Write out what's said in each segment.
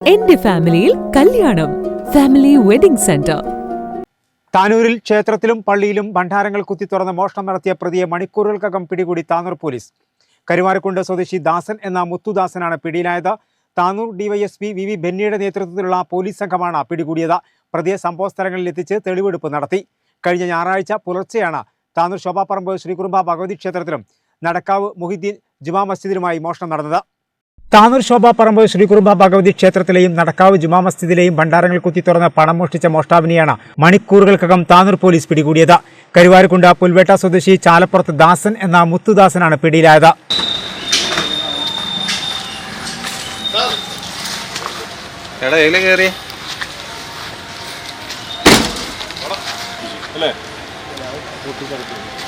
എന്റെ ഫാമിലിയിൽ കല്യാണം. Family wedding centre. താനൂരിൽ ക്ഷേത്രത്തിലും പള്ളിയിലും ഭണ്ഡാരങ്ങൾ കുത്തി തുറന്ന് മോഷണം നടത്തിയ പ്രതിയെ മണിക്കൂറുകൾക്കകം പിടികൂടി താനൂർ പോലീസ്. കരുവാരക്കുണ്ട് സ്വദേശി ദാസൻ എന്ന മുത്തുദാസനാണ് പിടിയിലായത്. താനൂർ ഡിവൈഎസ്പി വി വി ബെന്നിയുടെ നേതൃത്വത്തിലുള്ള പോലീസ് സംഘമാണ് പിടികൂടിയത്. പ്രതിയെ സംഭവസ്ഥലങ്ങളിൽ എത്തിച്ച് തെളിവെടുപ്പ് നടത്തി. കഴിഞ്ഞ ഞായറാഴ്ച പുലർച്ചെയാണ് താനൂർ ശോഭാപ്പറമ്പ് ശ്രീകുറുമ്പ ഭഗവതി ക്ഷേത്രത്തിലും നടക്കാവ് മുഹിദ്ദീൻ ജുമാ മസ്ജിദിലുമായി മോഷണം നടന്നത്. താനൂർ ശോഭാപ്പറമ്പ് ശ്രീകുറുമ്പ ഭഗവതി ക്ഷേത്രത്തിലെയും നടക്കാവ് ജുമാ മസ്ജിദിലെയും ഭണ്ഡാരങ്ങൾ കുത്തി തുറന്ന് പണം മോഷ്ടിച്ച മോഷ്ടാവിനെയാണ് മണിക്കൂറുകൾക്കകം താനൂർ പോലീസ് പിടികൂടിയത്. കരുവാരുകുണ്ട പുൽവേട്ട സ്വദേശി ചാലപ്പുറത്ത് ദാസൻ എന്ന മുത്തുദാസനാണ് പിടിയിലായത്.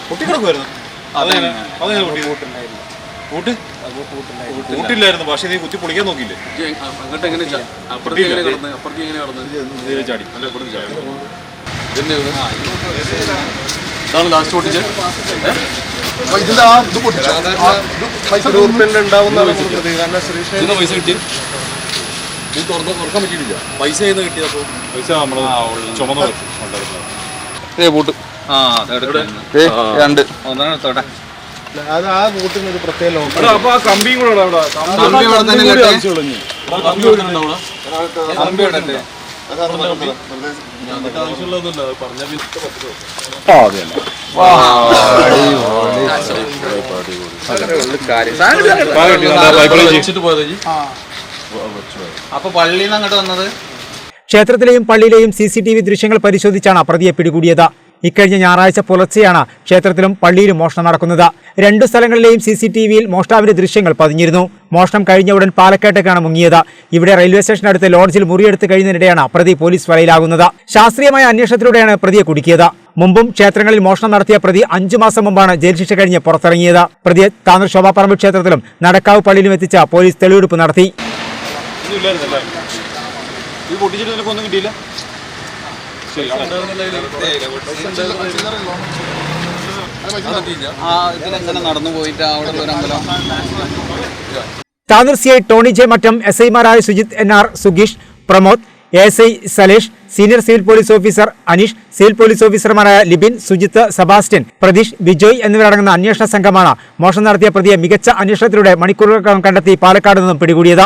പൊട്ടിക്കിടക്കുമായിരുന്നു അതെങ്ങനെ അതെങ്ങനെ പൊട്ടി കൂട്ട് കൂട്ടില്ലായിരുന്നു പക്ഷെ നീ കുത്തി പൊളിക്കാൻ നോക്കിയില്ലേ? അങ്ങോട്ട് എങ്ങനെ ചാ- അപ്പുറത്ത് എങ്ങനെ കിടന്ന്? അപ്പുറത്ത് എങ്ങനെ കിടന്ന് ഇതിൽ ചാടി. അല്ല ഇവിടുന്ന് ചാടി. ഇതന്നെ ഇത്. ഇതാണ് ലാസ്റ്റ് പൊട്ടിച്ച് ഇതിന് പൈസ കിട്ടി. ഇത് തുറന്ന് തുറക്കാൻ പറ്റിയിട്ടില്ല. പൈസ ചെയ്യുന്ന കിട്ടിയപ്പോ പൈസ നമ്മൾ ചുമന്ന ഉണ്ടായിരുന്നു ഏ പൂട്ട്. ആ രണ്ട്. ഒന്നാണ് എടുത്തോട്ടെ അപ്പൊ ആ കമ്പിയും കൂടെ അവിടെ അവിടെ. കമ്പി ഇവിടെ തന്നെ കൂടി. കമ്പി ഇവിടെ ഉണ്ടോ അവിടെ? കമ്പി ഇവിടെ ഉണ്ട്. അത് പോയത്? അപ്പൊ പള്ളിയിൽ നിന്ന് അങ്ങോട്ട് വന്നത് ക്ഷേത്രത്തിലെയും പള്ളിയിലെയും സി സി ടി വി ദൃശ്യങ്ങൾ പരിശോധിച്ചാണ് പ്രതിയെ പിടികൂടിയത് ഇക്കഴിഞ്ഞ ഞായറാഴ്ച പുലർച്ചെയാണ് ക്ഷേത്രത്തിലും പള്ളിയിലും മോഷണം നടക്കുന്നത്. രണ്ടു സ്ഥലങ്ങളിലെയും സി സി ടി വിയിൽ മോഷ്ടാവിന്റെ ദൃശ്യങ്ങൾ പതിഞ്ഞിരുന്നു. മോഷണം കഴിഞ്ഞ ഉടൻ പാലക്കാട്ടേക്കാണ് മുങ്ങിയത്. ഇവിടെ റെയിൽവേ സ്റ്റേഷനടുത്ത് ലോഡ്ജിൽ മുറിയെടുത്ത് കഴിയുന്നതിനിടെയാണ് പ്രതി പോലീസ് വലയിലാകുന്നത്. ശാസ്ത്രീയമായ അന്വേഷണത്തിലൂടെയാണ് പ്രതിയെ കുടുക്കിയത്. മുമ്പും ക്ഷേത്രങ്ങളിൽ മോഷണം നടത്തിയ പ്രതി അഞ്ചു മാസം മുമ്പാണ് ജയിൽ ശിക്ഷ കഴിഞ്ഞ് പുറത്തിറങ്ങിയത്. പ്രതിയെ താനൂർ ശോഭാപ്പറമ്പ് ക്ഷേത്രത്തിലും നടക്കാവ് പള്ളിയിലും എത്തിച്ച പോലീസ് തെളിവെടുപ്പ് നടത്തി ശരി അവിടെ ആ ഇതിലെങ്ങനെ നടന്നു പോയിട്ട് ഒരു അമ്പലം Tanur C I Tony J Mattam S ഐമാരായ Sujith N R സുഗീഷ് Pramod A S I Salesh senior civil police officer Aneesh civil police ഓഫീസർമാരായ ലിബിൻ സുജിത്ത് സെബാസ്റ്റ്യൻ പ്രതീഷ് ബിജോയ് എന്നിവരടങ്ങുന്ന അന്വേഷണ സംഘമാണ് മോഷണം നടത്തിയ പ്രതിയെ മികച്ച അന്വേഷണത്തിലൂടെ മണിക്കൂറുകൾക്കകം കണ്ടെത്തി പാലക്കാട് നിന്നും പിടികൂടിയത്